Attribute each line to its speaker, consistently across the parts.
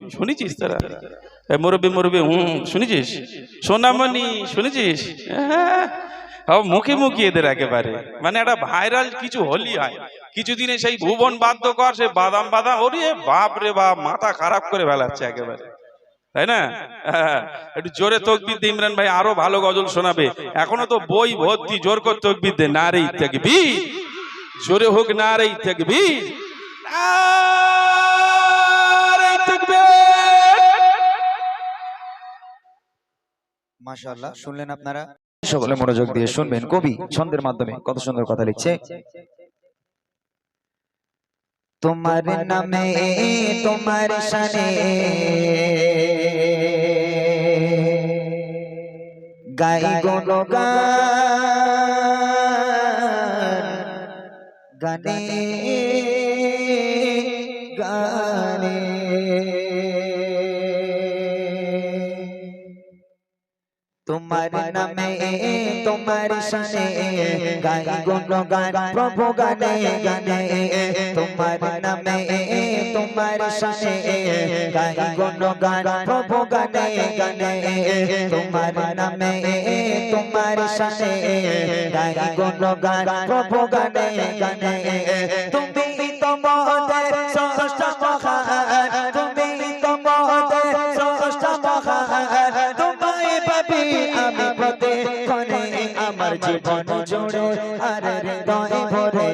Speaker 1: শুনেছিস তারা? এ মুরব্বী মুরব্বী হুম শুনেছিস? সোনামণি শুনেছিস? হ্যাঁ, মুখে মুখে এদের একেবারে। মানে একটা ভাইরাল কিছু হলি হয়। কিছুদিনে সেই ভুবন বাধ্য কর সে বাদাম বাদাম ওরে বাপ রে বাপ মাথা খারাপ করে ফেলাচ্ছে একেবারে। তাই না? হ্যাঁ, একটু জোরে তকবির ইমরান ভাই আরও ভালো গজল শোনাবে। এখনও তো বই ভর্তি জোর করে তকবির দে না রে তকবির। জোরে হোক না রে তকবির। নারে
Speaker 2: মাশাআল্লাহ শুনলেন আপনারা? সকলে মনোযোগ দিয়ে শুনবেন। কবি ছন্দের মাধ্যমে কত সুন্দর কথা লিখছে। তোমার নামে তোমার শানে। গাই গান গানে গানে। তোমার নামে তোমার শানে গাই গুণগান প্রভু গানে গানে তোমার নামে তোমার শানে গাই গুণগান প্রভু গানে গানে তোমার নামে তোমার শানে গাই গুণগান প্রভু গানে গানে তুমি তোমাদের জীবন জুড়ে, আর হৃদয় ভরে।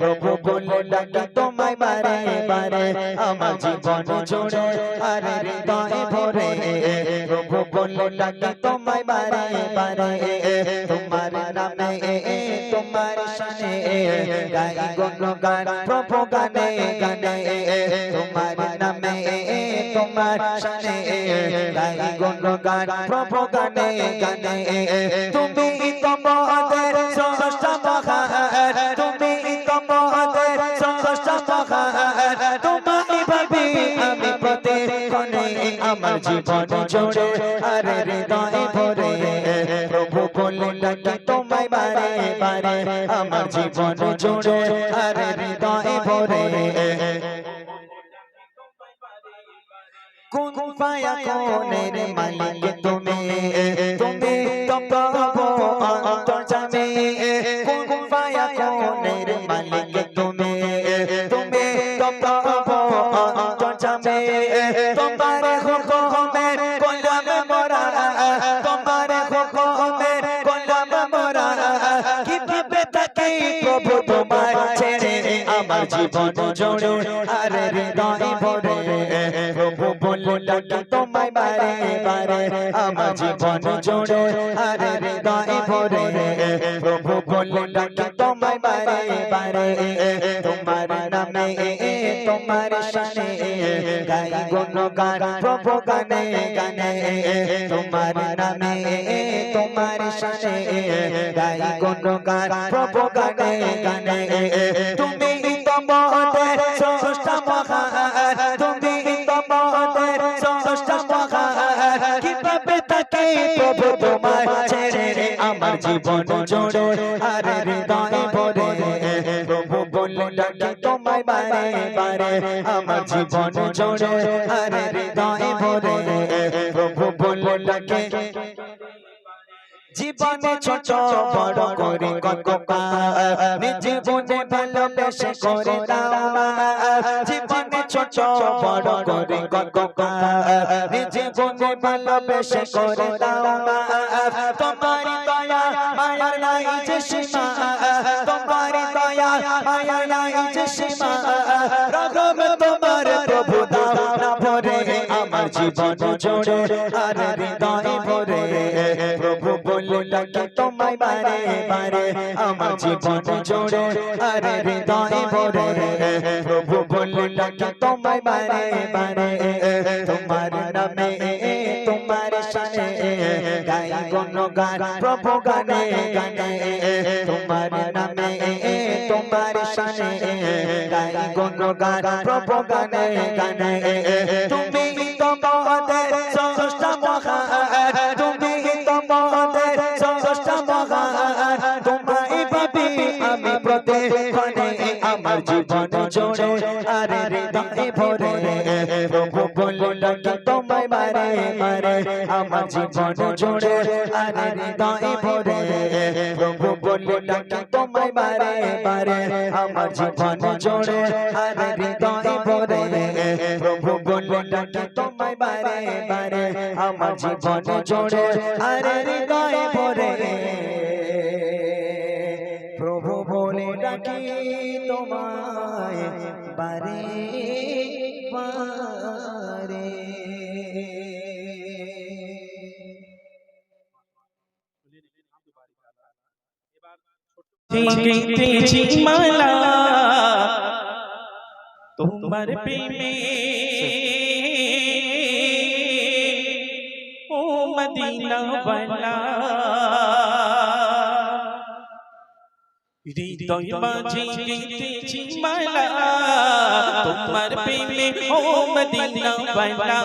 Speaker 2: প্রভু বলে ডাকি, তোমায় বারে বারে। আমার জীবন জুড়ে, আর হৃদয় ভরে। প্রভু বলে ডাকি, তোমায় বারে বারে। তোমার নামে, তোমার শানে গাই গুণগান প্রভু গানে গানে। তোমার নামে তোমার শানে গাই গুণগান প্রভু গানে। গানে তুমি তোমাদের ষষ্ঠ মহান তুমি তোমাদের ষষ্ঠ মহান তোমায় ভাবি আমি প্রতিক্ষণে আমার জীবন জোড়ে, আর হৃদয় ভরে। প্রভু বলে ডাকি তোমায় বারে বারে আমার জীবন জোড়ে, আর হৃদয় ভরে। কোন পায়া কোনের মালিক তুমি? তুমি? তো প্রভু অন্তর্যামী কোন জীবন জোড়ে, আর হৃদয় ভরে প্রভু বলে ডাকি তোমায় বারে বারে, আমার জীবন জোড়ে, আর হৃদয় ভরে প্রভু বলে ডাকি তোমায় বারে বারে, তোমার নামে, তোমার শানে, গাই গুণগান প্রভু গানে গানে, তোমার নামে, তোমার শানে, গাই গুণগান প্রভু গানে গানে তুমি কীভাবে থাকি প্রভু তোমার ছেড়ে আমার জীবন জোড়ে। আর হৃদয় ভরে প্রভু বলে ডাকি তোমায় বারে বারে আমার জীবন জোড়ে। আর হৃদয় ভরে প্রভু বলে ডাকি জীবনে ছোট বড় করে কত নিজে বনে ভালোবেসে করে দাও জীবনে ছোট বড় করে কত নিজে বনে ভালোবেসে করে দাও তোমার দয়া মায়া নাই যে সীমা তোমার দয়া মায়া নাই যে সীমা আমার জীবন জোড়ে আর হৃদয় ভরে বলে ডাকি তোমায় বারে বারে আমার জীবন জোড়ে আর হৃদয় ভরে প্রভু বলে ডাকি তোমায় বারে বারে তোমার নামে তোমার শানে গাই গুণগান প্রভু গানে গানে তোমার নামে তোমার শানে গাই গুণগান প্রভু গানে গানে তুমি তোমাদের ষষ্ঠ মহান তুমি জোড়ে আর হৃদয় ভরে, প্রভু বলে
Speaker 3: ডাকি তোমায় মারে মারে, আমার জীবন জোড়ে, আরে হৃদয় ভরে, প্রভু বলে ডাকি তোমায় মারে মারে, আমার জীবন জোড়ে, আরে হৃদয় ভরে, প্রভু বলে ডাকি তোমায় মারে মারে, আমার জীবন জোড়ে, আরে হৃদয় ভরে। ডাকি তোমায় বারে বারে।
Speaker 1: মালা তোমার প্রেমে। ও মদিনা বালা হৃদয় মাঝে গেঁথেছি মালা তোমার প্রেমে ও মদিনা বালা।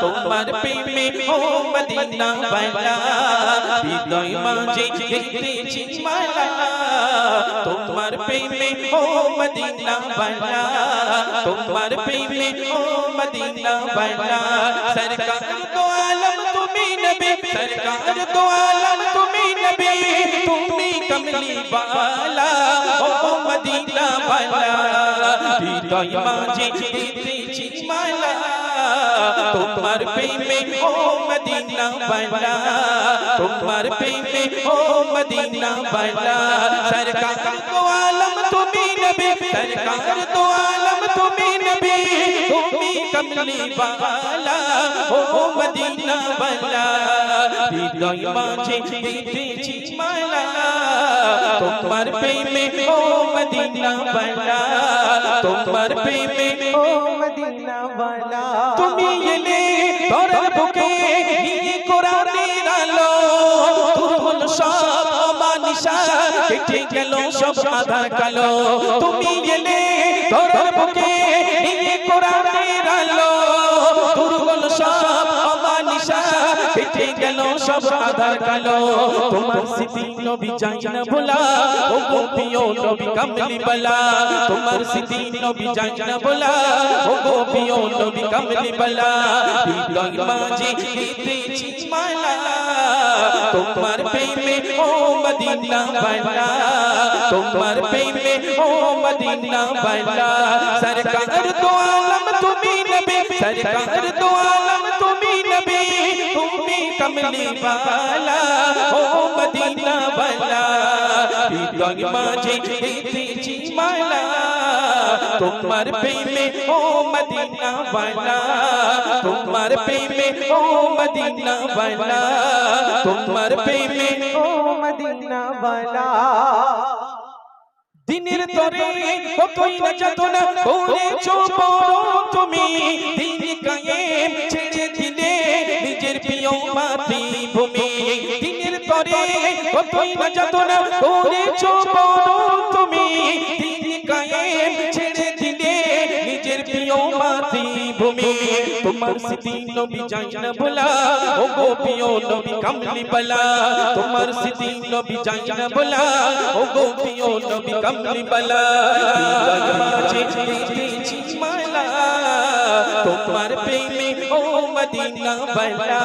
Speaker 1: তোমার প্রেমে ও মদিনা বালা। হৃদয় মাঝে গেঁথেছি মালা। তোমার প্রেমে ও মদিনা বালা। তোমার প্রেমে ও মদিনা বালা। সরকার তো আলম তুমি নবী সরকার তো আলম তুমি নবী তুমি কমলি বালা ও মদিনা বালা হৃদয় মাঝে দিতেছি মালা তোমার প্রেমে ও মদিনা বালা তোমার প্রেমে ও মদিনা বালা সরকার তো আলম তুমি নবী সরকার তো আলম তুমি নবী তুমি কমলি বালা ও মদিনা বালা হৃদয় মাঝে দিতেছি মালা তোমার প্রেমে ও মদিনা বালা তোমার প্রেমে ও
Speaker 3: মদিনা বালা
Speaker 1: তুমি এলে ধরার বুকে নিয়ে কোরআনের আলো দূর হলো সব অমানিসা কেটে গেল সব আধা কালো তুমি এলে ধরার বুকে নিয়ে কোরআনের আলো দূর হলো সব অমানিসা কেটে গেল সব আধার কালো। তোমার স্মৃতি নবী যাই না ভোলা ও গো প্রিয় নবী কামলি বালা। তোমার স্মৃতি নবী যাই না ভোলা। ও গো প্রিয় নবী কামলি বালা। হৃদয় মাঝে দিতেছি মালা তোমার প্রেমে ও মদিনা বালা। তোমার প্রেমে ও মদিনা বালা। সরকার তো আলম তুমি নবী। সরকার তো আলম কমলি বালা ও মদিনা বালা হৃদয় মাঝে দিতেছি মালা তোমার প্রেমে ও মদিনা বালা তোমার প্রেমে ও মদিনা বালা তোমার প্রেমে ও
Speaker 3: মদিনা বালা
Speaker 1: দিনের তরে কতই না যাতনা করেছ বড় তুমি দিন কায়েম যাতনা করেছ বড় তুমি, দিন কায়েম ছেড়ে দিলে নিজের প্রিয় মাতৃভূমি। তোমার স্মৃতি নবী যাই না ভোলা ও গো প্রিয় নবী কামলি বালা। তোমার স্মৃতি নবী যাই ভোলা ও গো প্রিয় নবী কামলি বালা। তোমার প্রেমে ও মদিনা বালা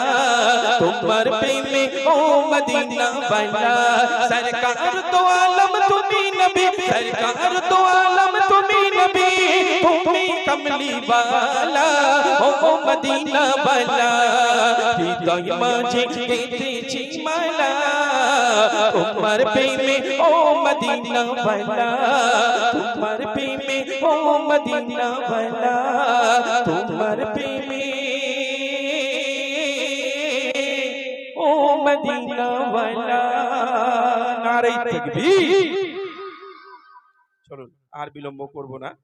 Speaker 1: তোমার প্রেমে ও মদিনা বালা সরকার তো আলম তুমি নবী সরকার তো আলম তুমি নবী কমলি বালা, ও মদিনা বালা। হৃদয় মাঝে গেঁথেছি মালা, তোমার প্রেমে, ও মদিনা বালা। তোমার প্রেমে, ও মদিনা বালা, তোমার প্রেমে। ও মদিনা বালা। নারে তাকবীর। চলুন, আর বিলম্ব করব না।